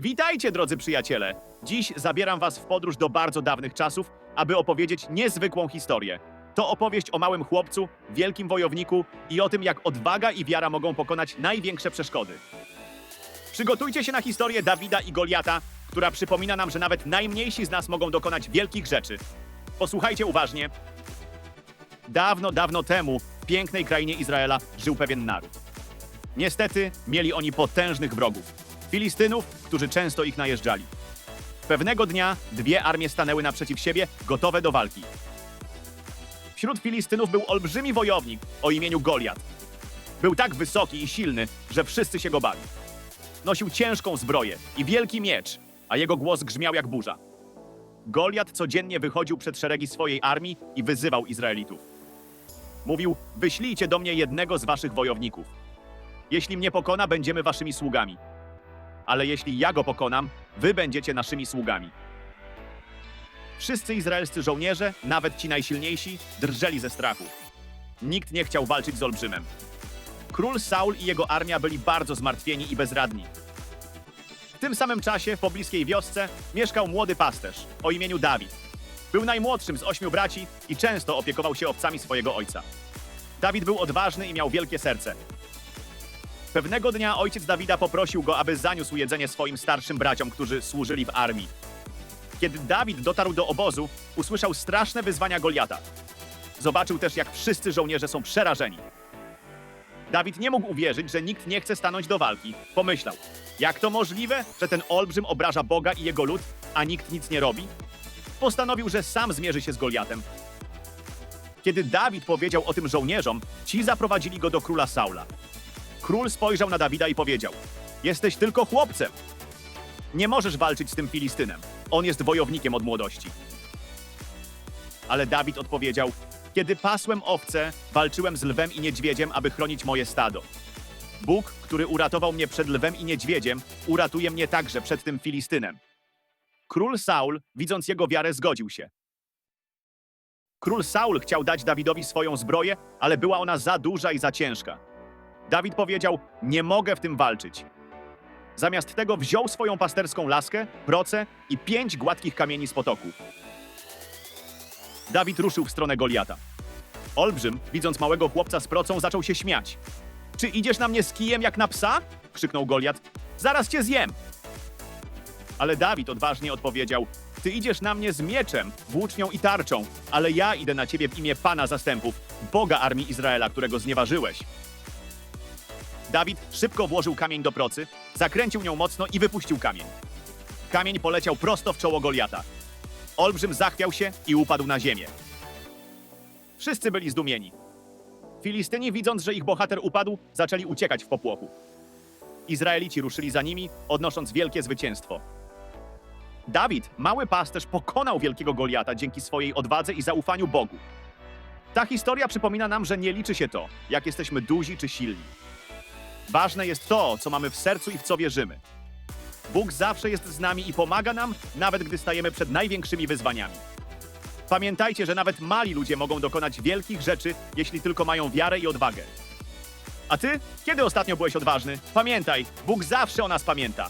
Witajcie, drodzy przyjaciele! Dziś zabieram was w podróż do bardzo dawnych czasów, aby opowiedzieć niezwykłą historię. To opowieść o małym chłopcu, wielkim wojowniku i o tym, jak odwaga i wiara mogą pokonać największe przeszkody. Przygotujcie się na historię Dawida i Goliata, która przypomina nam, że nawet najmniejsi z nas mogą dokonać wielkich rzeczy. Posłuchajcie uważnie. Dawno, dawno temu w pięknej krainie Izraela żył pewien naród. Niestety mieli oni potężnych wrogów. Filistynów, którzy często ich najeżdżali. Pewnego dnia dwie armie stanęły naprzeciw siebie, gotowe do walki. Wśród Filistynów był olbrzymi wojownik o imieniu Goliat. Był tak wysoki i silny, że wszyscy się go bali. Nosił ciężką zbroję i wielki miecz, a jego głos grzmiał jak burza. Goliat codziennie wychodził przed szeregi swojej armii i wyzywał Izraelitów. Mówił: Wyślijcie do mnie jednego z waszych wojowników. Jeśli mnie pokona, będziemy waszymi sługami. Ale jeśli ja go pokonam, wy będziecie naszymi sługami. Wszyscy izraelscy żołnierze, nawet ci najsilniejsi, drżeli ze strachu. Nikt nie chciał walczyć z olbrzymem. Król Saul i jego armia byli bardzo zmartwieni i bezradni. W tym samym czasie w pobliskiej wiosce mieszkał młody pasterz o imieniu Dawid. Był najmłodszym z ośmiu braci i często opiekował się owcami swojego ojca. Dawid był odważny i miał wielkie serce. Pewnego dnia ojciec Dawida poprosił go, aby zaniósł jedzenie swoim starszym braciom, którzy służyli w armii. Kiedy Dawid dotarł do obozu, usłyszał straszne wyzwania Goliata. Zobaczył też, jak wszyscy żołnierze są przerażeni. Dawid nie mógł uwierzyć, że nikt nie chce stanąć do walki. Pomyślał, jak to możliwe, że ten olbrzym obraża Boga i jego lud, a nikt nic nie robi? Postanowił, że sam zmierzy się z Goliatem. Kiedy Dawid powiedział o tym żołnierzom, ci zaprowadzili go do króla Saula. Król spojrzał na Dawida i powiedział: Jesteś tylko chłopcem. Nie możesz walczyć z tym Filistynem. On jest wojownikiem od młodości. Ale Dawid odpowiedział: Kiedy pasłem owce, walczyłem z lwem i niedźwiedziem, aby chronić moje stado. Bóg, który uratował mnie przed lwem i niedźwiedziem, uratuje mnie także przed tym Filistynem. Król Saul, widząc jego wiarę, zgodził się. Król Saul chciał dać Dawidowi swoją zbroję, ale była ona za duża i za ciężka. Dawid powiedział: Nie mogę w tym walczyć. Zamiast tego wziął swoją pasterską laskę, proce i pięć gładkich kamieni z potoku. Dawid ruszył w stronę Goliata. Olbrzym, widząc małego chłopca z procą, zaczął się śmiać. Czy idziesz na mnie z kijem jak na psa? krzyknął Goliat. Zaraz cię zjem! Ale Dawid odważnie odpowiedział: Ty idziesz na mnie z mieczem, włócznią i tarczą, ale ja idę na ciebie w imię Pana zastępów, Boga armii Izraela, którego znieważyłeś. Dawid szybko włożył kamień do procy, zakręcił nią mocno i wypuścił kamień. Kamień poleciał prosto w czoło Goliata. Olbrzym zachwiał się i upadł na ziemię. Wszyscy byli zdumieni. Filistyni, widząc, że ich bohater upadł, zaczęli uciekać w popłochu. Izraelici ruszyli za nimi, odnosząc wielkie zwycięstwo. Dawid, mały pasterz, pokonał wielkiego Goliata dzięki swojej odwadze i zaufaniu Bogu. Ta historia przypomina nam, że nie liczy się to, jak jesteśmy duzi czy silni. Ważne jest to, co mamy w sercu i w co wierzymy. Bóg zawsze jest z nami i pomaga nam, nawet gdy stajemy przed największymi wyzwaniami. Pamiętajcie, że nawet mali ludzie mogą dokonać wielkich rzeczy, jeśli tylko mają wiarę i odwagę. A ty? Kiedy ostatnio byłeś odważny? Pamiętaj, Bóg zawsze o nas pamięta.